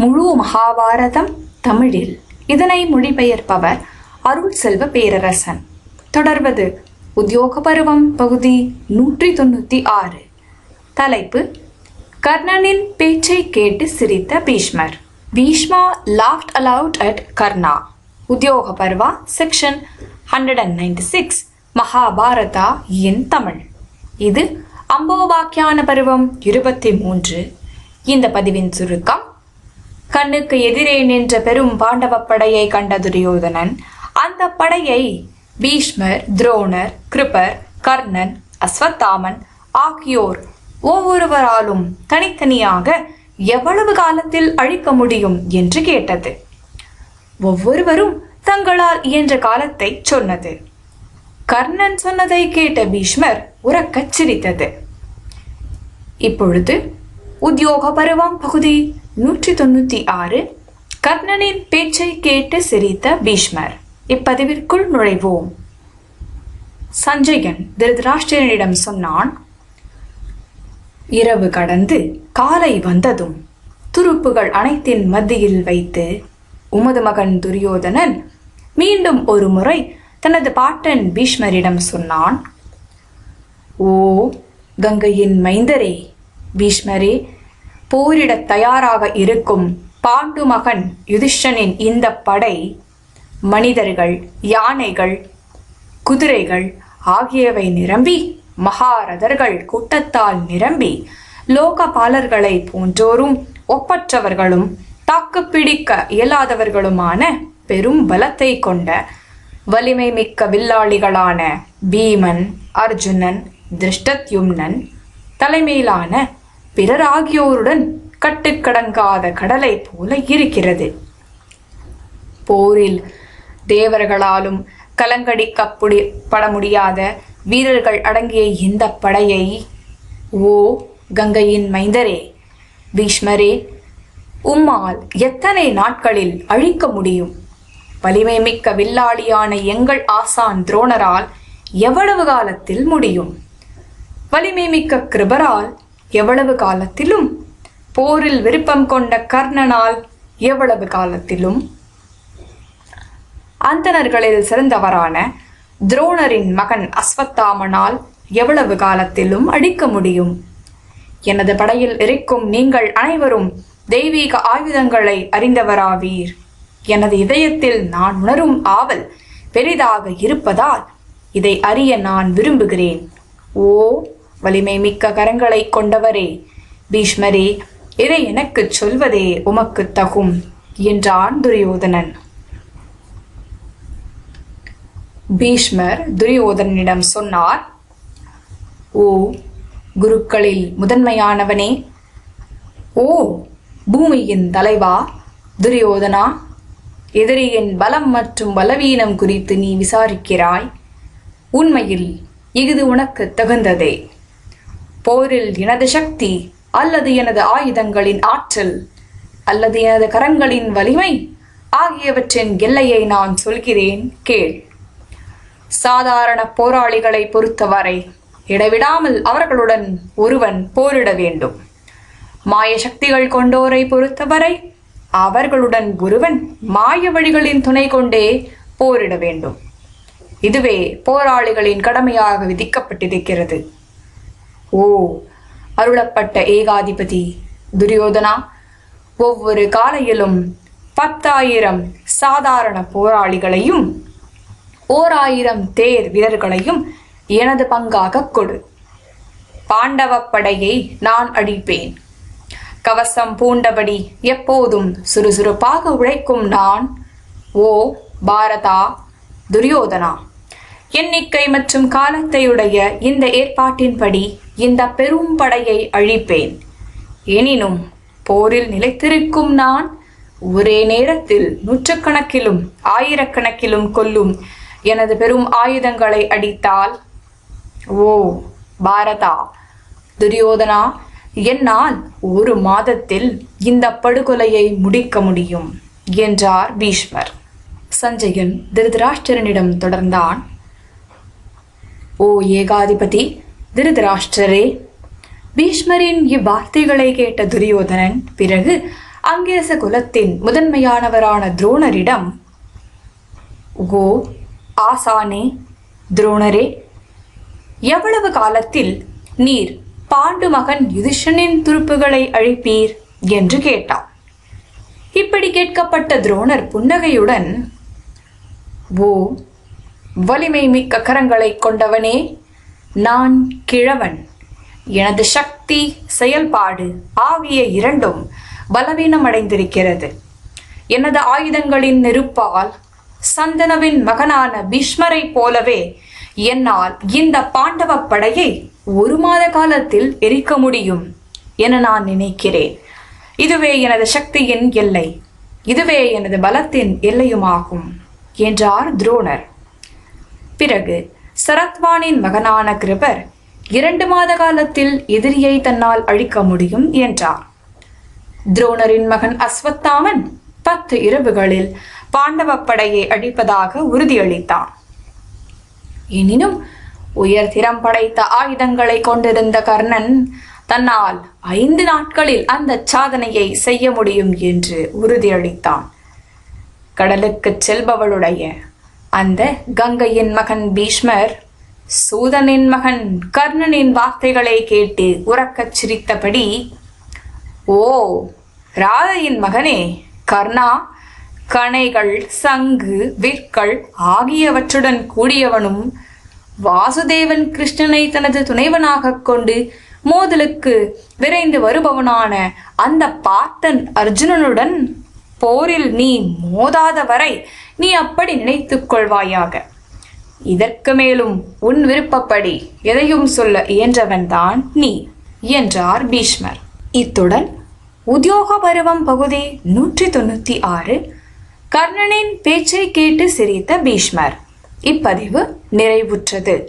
முழு மகாபாரதம் தமிழில். இதனை மொழிபெயர்ப்பவர் அருள் செல்வ பேரரசன். தொடர்வது உத்தியோக பருவம் பகுதி நூற்றி தொண்ணூற்றி ஆறு. தலைப்பு கர்ணனின் பேச்சை கேட்டு சிரித்த Bhishmar. Bhishma laughed aloud at Karna. Udyoga Parva section hundred and ninety six Mahabharata in Tamil. இது அம்போபாக்கியான பருவம் இருபத்தி மூன்று. இந்த பதிவின் சுருக்கம் கண்ணுக்கு எதிரே நின்ற பெரும் பாண்டவ படையை கண்ட துரியோதனன் அந்த படையை பீஷ்மர் துரோணர் கிருபர் கர்ணன் அஸ்வத்தாமன் ஆகியோர் ஒவ்வொருவராலும் தனித்தனியாக எவ்வளவு காலத்தில் அழிக்க முடியும் என்று கேட்டது. ஒவ்வொருவரும் தங்களால் இயன்ற காலத்தை சொன்னது. கர்ணன் சொன்னதை கேட்ட பீஷ்மர் உறக்கச் சிரித்தது. இப்பொழுது உத்தியோக பருவம் பகுதி. நூற்றி தொண்ணூத்தி ஆறு. கர்ணனின் பேச்சை கேட்டு சிரித்த பீஷ்மர். இப்பதிவிற்குள் நுழைவோம். சஞ்சயன் திருதராஷ்டிரனிடம் சொன்னான் இரவு கடந்து காலை வந்ததும் துருப்புகள் அனைத்தின் மத்தியில் வைத்து உமது மகன் துரியோதனன் மீண்டும் ஒரு முறை தனது பாட்டன் பீஷ்மரிடம் சொன்னான் ஓ கங்கையின் மைந்தரே பீஷ்மரே போரிடத் தயாராக இருக்கும் பாண்டு மகன் யுதிஷ்டனின் இந்த படை மனிதர்கள் யானைகள் குதிரைகள் ஆகியவை நிரம்பி மகாரதர்கள் கூட்டத்தால் நிரம்பி லோகபாலர்களை போன்றோரும் ஒப்பற்றவர்களும் தாக்குப்பிடிக்க இயலாதவர்களுமான பெரும் பலத்தை கொண்ட வலிமை மிக்க வில்லாளிகளான பீமன் அர்ஜுனன் திருஷ்டத்யும்னன் தலைமையிலான பிறர் ஆகியோருடன் கட்டுக்கடங்காத கடலை போல இருக்கிறது. போரில் தேவர்களாலும் கலங்கடிக்கப்படி பட முடியாத வீரர்கள் அடங்கிய இந்த படையை ஓ கங்கையின் மைந்தரே பீஷ்மரே உம்மால் எத்தனை நாட்களில் அழிக்க முடியும்? வலிமை மிக்க வில்லாளியான எங்கள் ஆசான் துரோணரால் எவ்வளவு காலத்தில் முடியும்? வலிமை மிக்க கிருபரால் எவ்வளவு காலத்திலும்? போரில் விருப்பம் கொண்ட கர்ணனால் எவ்வளவு காலத்திலும்? அந்தணர்களில் சிறந்தவரான துரோணரின் மகன் அஸ்வத்தாமனால் எவ்வளவு காலத்திலும் அடிக்க முடியும்? எனது படையில் இருக்கும் நீங்கள் அனைவரும் தெய்வீக ஆயுதங்களை அறிந்தவராவீர். எனது இதயத்தில் நான் உணரும் ஆவல் பெரிதாக இருப்பதால் இதை அறிய நான் விரும்புகிறேன். ஓ வலிமை மிக்க கரங்களை கொண்டவரே பீஷ்மரே இதை எனக்குச் சொல்வதே உமக்கு தகும் என்றான் துரியோதனன். பீஷ்மர் துரியோதனிடம் சொன்னார் ஓ குருக்களில் முதன்மையானவனே ஓ பூமியின் தலைவா துரியோதனா எதிரியின் பலம் மற்றும் பலவீனம் குறித்து நீ விசாரிக்கிறாய் உண்மையில் இஃது உனக்கு தகுந்ததே. போரில் எனது சக்தி அல்லது எனது ஆயுதங்களின் ஆற்றல் அல்லது எனது கரங்களின் வலிமை ஆகியவற்றின் எல்லையை நான் சொல்கிறேன் கேள். சாதாரண போராளிகளை பொறுத்தவரை இடைவிடாமல் அவர்களுடன் ஒருவன் போரிட வேண்டும். மாய சக்திகள் கொண்டோரை பொறுத்தவரை அவர்களுடன் ஒருவன் மாய வழிகளின் துணை கொண்டே போரிட வேண்டும். இதுவே போராளிகளின் கடமையாக விதிக்கப்பட்டிருக்கிறது. ஓ அருளப்பட்ட ஏகாதிபதி துரியோதனா ஒவ்வொரு காலையிலும் பத்தாயிரம் சாதாரண போராளிகளையும் ஓர் ஆயிரம் தேர் வீரர்களையும் எனது பங்காக கொடு. பாண்டவ படையை நான் அழிப்பேன் கவசம் பூண்டபடி எப்போதும் சுறுசுறுப்பாக உழைக்கும் நான் ஓ பாரதா துரியோதனா. எண்ணிக்கை மற்றும் காலத்தையுடைய இந்த ஏற்பாட்டின்படி இந்த பெரும் படையை அழிப்பேன். எனினும் போரில் நிலைத்திருக்கும் நான் ஒரே நேரத்தில் நூற்றுக்கணக்கிலும் ஆயிரக்கணக்கிலும் கொல்லும் எனது பெரும் ஆயுதங்களை அடித்தால் ஓ பாரதா துரியோதனா என்னால் ஒரு மாதத்தில் இந்த படுகொலையை முடிக்க முடியும் என்றார் பீஷ்மர். சஞ்சயன் திருதராஷ்டிரனிடம் தொடர்ந்தான். ஓ ஏகாதிபதி திருதராஷ்டிரரே பீஷ்மரின் இவ்வார்த்தைகளை கேட்ட துரியோதனன் பிறகு அங்கேச குலத்தின் முதன்மையானவரான துரோணரிடம் ஓ ஆசானே துரோணரே எவ்வளவு காலத்தில் நீர் பாண்டு மகன் யுதிஷனின் துருப்புகளை அழிப்பீர்? என்று கேட்டான். இப்படி கேட்கப்பட்ட துரோணர் புன்னகையுடன் ஓ வலிமை மிக்க கரங்களை கொண்டவனே நான் கிழவன். எனது சக்தி செயல்பாடு ஆகிய இரண்டும் பலவீனமடைந்திருக்கிறது. எனது ஆயுதங்களின் நெருப்பால் சந்தனவின் மகனான பீஷ்மரை போலவே என்னால் இந்த பாண்டவ படையை ஒரு மாத காலத்தில் எரிக்க முடியும் என நான் நினைக்கிறேன். இதுவே எனது சக்தியின் எல்லை. இதுவே எனது பலத்தின் எல்லையுமாகும் என்றார் துரோணர். பிறகு சரத்வானின் மகனான கிருபர் இரண்டு மாத காலத்தில் எதிரியை தன்னால் அழிக்க முடியும் என்றார். துரோணரின் மகன் அஸ்வத்தாமன் பத்து இரவுகளில் பாண்டவ படையை அழிப்பதாக உறுதியளித்தான் எனினும் உயர் திறம் படைத்த ஆயுதங்களை கொண்டிருந்த கர்ணன் தன்னால் ஐந்து நாட்களில் அந்த சாதனையை செய்ய முடியும் என்று உறுதியளித்தான். கடலுக்கு செல்பவளுடைய அந்த கங்கையின் மகன் பீஷ்மர் சூதனின் மகன் கர்ணனின் வார்த்தைகளை கேட்டு உறக்கச் சிரித்தபடி ஓ ராதையின் மகனே கர்ணா கணைகள் சங்கு விற்கள் ஆகியவற்றுடன் கூடியவனும் வாசுதேவன் கிருஷ்ணனை தனது துணைவனாகக் கொண்டு மோதலுக்கு விரைந்து வருபவனான அந்த பார்த்தன் அர்ஜுனனுடன் போரில் நீ மோதாத வரை நீ அப்படி நினைத்துக் கொள்வாயாக. இதற்கு மேலும் உன் விருப்பப்படி எதையும் சொல்ல இயன்றவன்தான் நீ என்றார் பீஷ்மர். இத்துடன் உத்தியோக பருவம் பகுதி நூற்றி தொண்ணூத்தி ஆறு. கர்ணனின் பேச்சை கேட்டு சிரித்த பீஷ்மர். இப்பதிவு நிறைவுற்றது.